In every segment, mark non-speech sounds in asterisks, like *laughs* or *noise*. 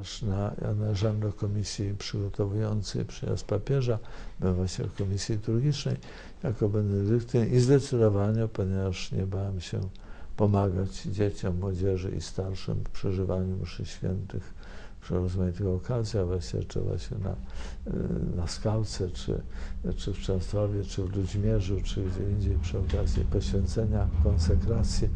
Aż na, należałem do komisji przygotowującej przyjazd papieża, byłem właśnie w komisji liturgicznej jako benedyktyn i zdecydowanie, ponieważ nie bałem się pomagać dzieciom, młodzieży i starszym w przeżywaniu mszy świętych przy rozmaitych okazjach, właśnie czy właśnie na, na skałce, czy, czy w Częstochowie, czy w Ludźmierzu, czy gdzie indziej przy okazji poświęcenia, konsekracji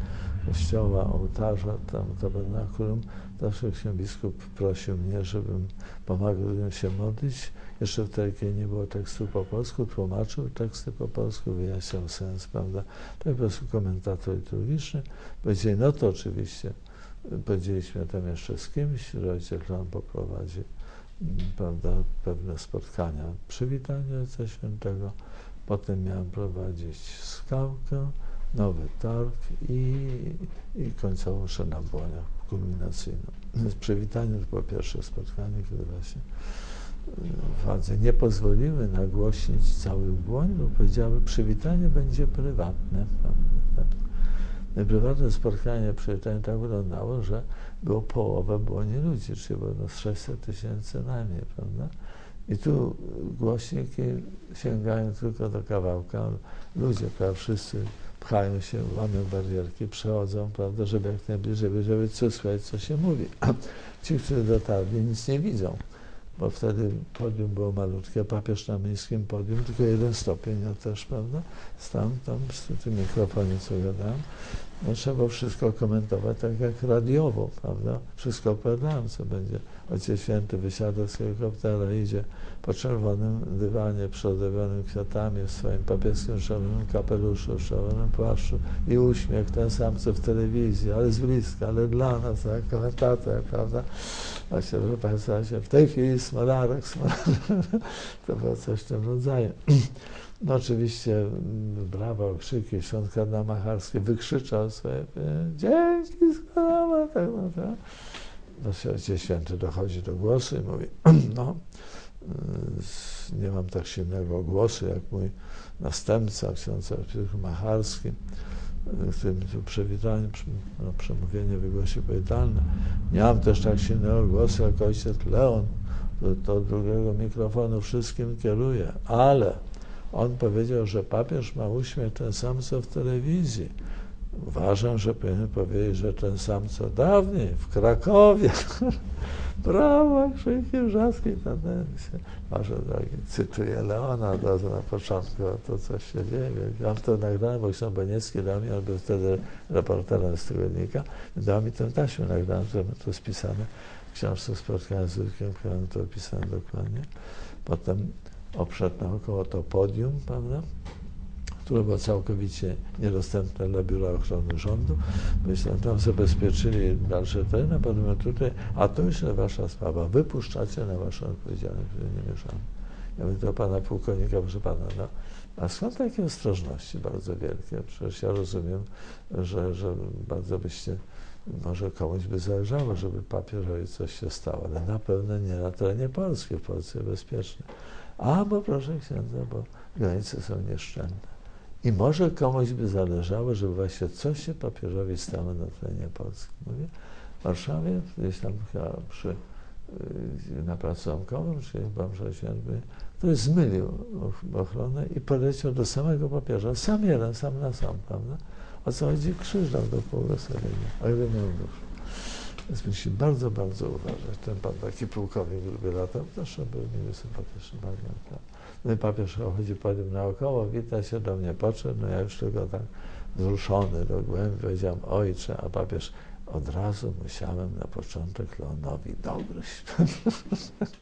kościoła, ołtarza, tam tabernakulum, zawsze ksiądz biskup prosił mnie, żebym pomagał się modlić. Jeszcze wtedy, kiedy nie było tekstu po polsku, tłumaczył teksty po polsku, wyjaśniał sens, prawda. To po prostu komentator liturgiczny. Powiedzieli, no to oczywiście Powiedzieliśmy tam jeszcze z kimś, że ojciec poprowadzi prawda, pewne spotkania, przywitanie Ojca Świętego. Potem miałem prowadzić skałkę, nowy targ i, mszę na błoniach, kulminacyjną. Więc przywitanie to było pierwsze spotkanie, kiedy właśnie władze nie pozwoliły nagłośnić całych błoń, bo powiedziały, przywitanie będzie prywatne. Prywatne spotkanie przywitania tak wyglądało, że było połowa błoni ludzi, czyli było no 600 tysięcy najmniej, prawda? I tu głośniki sięgają tylko do kawałka. Ludzie, prawda, wszyscy pchają się, łamią barierki, przechodzą, prawda, żeby jak najbliżej, żeby słychać, co się mówi. A ci, którzy dotarli, nic nie widzą, bo wtedy podium było malutkie, papież na miejskim podium, tylko jeden stopień, ja też, prawda, stałem tam przy tym mikrofonie, co gadałem, no, trzeba wszystko komentować tak jak radiowo, prawda? Wszystko opowiadałem, co będzie. Ojciec Święty wysiada z helikoptera, idzie po czerwonym dywanie przyozdobionym kwiatami w swoim papieskim czerwonym kapeluszu, czerwonym płaszczu i uśmiech ten sam, co w telewizji, ale z bliska, ale dla nas, jak komentator, prawda? Właśnie, proszę Państwa, w tej chwili smolarek, smolarek, *laughs* to było coś w tym rodzaju. *clears throat* No oczywiście mm, brawa, okrzyki, ksiądz kardynał Macharski wykrzyczał sobie dzięki składamy, tak no tak. No Ojciec Święty dochodzi do głosu i mówi, *clears throat* no nie mam tak silnego głosu jak mój następca, ksiądz Macharski, którym tu przywitanie, no, przemówienie wygłosił powitalne. Nie mam też tak silnego głosu jak ojciec Leon, który to drugiego mikrofonu wszystkim kieruje, ale on powiedział, że papież ma uśmiech ten sam, co w telewizji. Uważam, że powinien powiedzieć, że ten sam, co dawniej, w Krakowie. *laughs* Brawa, krzyki, wrzaski, tendencje. Może drogi, cytuję Leona od razu na początku, to coś się dzieje. Ja to nagrałem, bo ksiądz Boniecki dał mi, on był wtedy reporterem z tygodnika, dał mi tę taśmę nagraną, że to spisane w książce spotkania z Ludkiem, którą to opisałem dokładnie. Potem obszedł naokoło to podium, prawda? które było całkowicie niedostępne dla Biura Ochrony Rządu. Myśmy tam zabezpieczyli dalsze tereny, potem tutaj, a to już jest wasza sprawa, wypuszczacie na waszą odpowiedzialność, że nie mieszamy. Ja mówię do pana pułkownika, proszę pana, no, a skąd takie ostrożności bardzo wielkie? Przecież ja rozumiem, że, że bardzo byście, może komuś by zależało, żeby papierowi coś się stało, ale na pewno nie na terenie Polski, w Polsce bezpieczne. A, bo proszę księdza, bo granice są nieszczędne. I może komuś by zależało, żeby właśnie coś się papieżowi stało na terenie Polski. Mówię, w Warszawie, gdzieś tam chyba przy, y, na Placu Zamkowym, czy chyba to zmylił ochronę i poleciał do samego papieża, sam jeden, sam na sam, prawda? O co chodzi? Krzyż dał do błogosławienia, a gdy miał duszę. Więc musi bardzo, bardzo uważać. Ten pan taki pułkownik lubi latał, zawsze był miły, sympatyczny, bardzo No i papież chodzi po nim naokoło, wita się, do mnie podszedł, no ja już tylko tak wzruszony do głębi powiedziałem, ojcze, a papież od razu musiałem na początek Leonowi dobrość. *laughs*